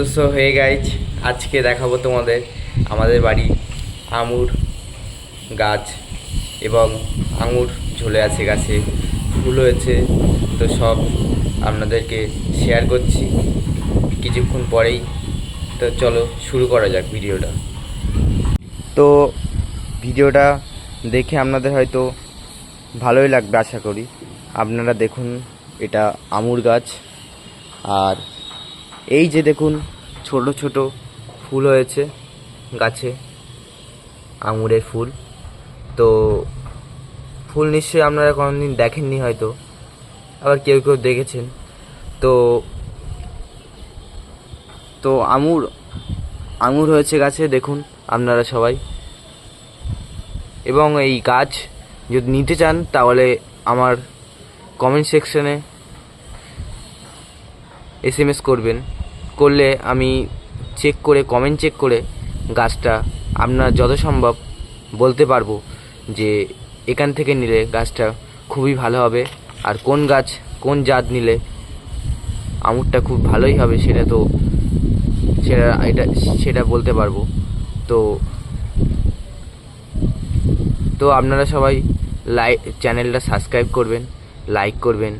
তো সো হয়ে গাইজ, আজকে দেখাবো তোমাদের আমাদের বাড়ি আঙুর গাছ এবং আঙুর ঝুলে আছে গাছে, ফুল হয়েছে, তো সব আপনাদেরকে শেয়ার করছি কিছুক্ষণ পরেই। তো চলো শুরু করা যাক ভিডিওটা। তো ভিডিওটা দেখে আপনাদের হয়তো ভালোই লাগবে আশা করি। আপনারা দেখুন এটা আমুর গাছ আর এই যে দেখুন, ছোট ছোট ফুল হয়েছে গাছে আঙুরের ফুল। তো ফুল নিশ্চয়ই আপনারা কোনোদিন দেখেননি হয়তো, আবার কেউ কেউ দেখেছেন। তো তো আঙুর আঙুর হয়েছে গাছে, দেখুন আপনারা সবাই। এবং এই গাছ যদি নিতে চান, তাহলে আমার কমেন্ট সেকশনে এস এম এস করবেন। করলে আমি চেক করে কমেন্ট চেক করে গাছটা আপনার যত সম্ভব বলতে পারব যে এখান থেকে নিলে গাছটা খুবই ভালো হবে আর কোন গাছ কোন জাত নিলে আমুরটা খুব ভালোই হবে সেটা তো সেটা এটা সেটা বলতে পারব। তো তো আপনারা সবাই লাইক চ্যানেলটা সাবস্ক্রাইব করবেন লাইক করবেন।